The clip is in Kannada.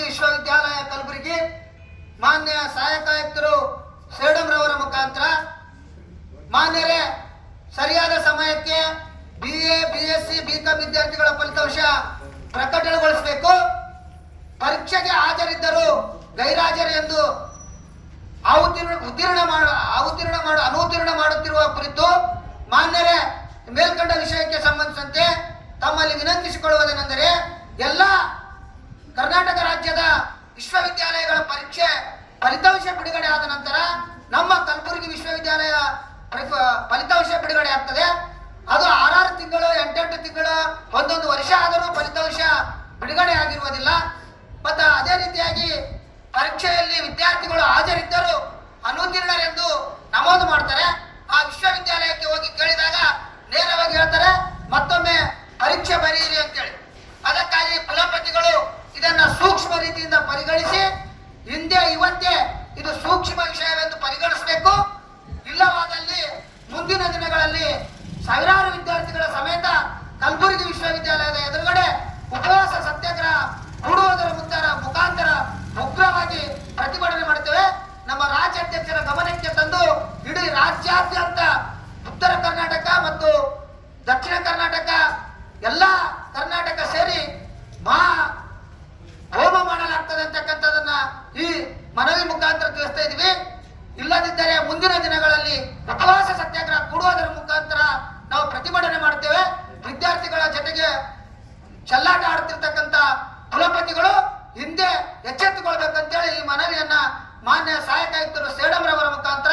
ಗಾಂಧಿ ವಿಶ್ವವಿದ್ಯಾಲಯ ಕಲಬುರಗಿ ಮಾನ್ಯ ಸಹಾಯಕ ಆಯುಕ್ತರು ಶೇಡಮ್ರವರ ಮುಖಾಂತರ. ಮಾನ್ಯರೇ, ಸರಿಯಾದ ಸಮಯಕ್ಕೆ B A B S C B com ವಿದ್ಯಾರ್ಥಿಗಳ ಫಲಿತಾಂಶ ಪ್ರಕಟಣೆಗೊಳಿಸಬೇಕು ಪರೀಕ್ಷೆಗೆ ಹಾಜರಿದ್ದರು ಗೈರಾಜರು ಎಂದು ಅವುತೀರ್ಣ, ಉತ್ತೀರ್ಣ ಮಾಡ, ಅವತೀರ್ಣ ಮಾಡ, ಅನೂತೀರ್ಣ ಮಾಡುತ್ತಿರುವ ಕುರಿತು ಮಾನ್ಯರೇ, ಮೇಲ್ಕಂಡ ವಿಷಯಕ್ಕೆ ಸಂಬಂಧಿಸಿದಂತೆ ತಮ್ಮಲ್ಲಿ ವಿನಂತಿಸಿಕೊಳ್ಳುವುದೇನೆಂದರೆ, ಎಲ್ಲ ಕರ್ನಾಟಕ ರಾಜ್ಯದ ವಿಶ್ವವಿದ್ಯಾಲಯಗಳ ಪರೀಕ್ಷೆ ಫಲಿತಾಂಶ ಬಿಡುಗಡೆ ಆದ ನಂತರ ನಮ್ಮ ಕಲಬುರಗಿ ವಿಶ್ವವಿದ್ಯಾಲಯ ಫಲಿತಾಂಶ ಬಿಡುಗಡೆ ಆಗ್ತದೆ. ಅದು ಆರಾರು ತಿಂಗಳು, ಎಂಟೆಂಟು ತಿಂಗಳು, ಒಂದೊಂದು ವರ್ಷ ಆದರೂ ಫಲಿತಾಂಶ ಬಿಡುಗಡೆ ಆಗಿರುವುದಿಲ್ಲ. ಮತ್ತು ಅದೇ ರೀತಿಯಾಗಿ ಪರೀಕ್ಷೆಯಲ್ಲಿ ವಿದ್ಯಾರ್ಥಿಗಳು ಹಾಜರಿದ್ದರೂ ಅನುತ್ತೀರ್ಣರೆಂದು ನಮೂದು ಮಾಡ್ತಾರೆ. ಇವತ್ತೇ ಇದು ಸೂಕ್ಷ್ಮ ವಿಷಯವೆಂದು ಪರಿಗಣಿಸಬೇಕು. ಇಲ್ಲವಾದಲ್ಲಿ ಮುಂದಿನ ದಿನಗಳಲ್ಲಿ ಸಾವಿರಾರು ವಿದ್ಯಾರ್ಥಿಗಳ ಸಮೇತ ಕಲಬುರಗಿ ವಿಶ್ವವಿದ್ಯಾಲಯದ ಮಾಡ್ತೇವೆ. ವಿದ್ಯಾರ್ಥಿಗಳ ಜೊತೆಗೆ ಚಲ್ಲಾಟ ಆಡ್ತಿರ್ತಕ್ಕಂಥ ಕುಲಪತಿಗಳು ಹಿಂದೆ ಎಚ್ಚೆತ್ತುಕೊಳ್ಬೇಕಂತೇಳಿ ಈ ಮನವಿಯನ್ನ ಮಾನ್ಯ ಸಹಾಯಕ ಆಯುಕ್ತರು ಸೇಡಂರವರ ಮುಖಾಂತರ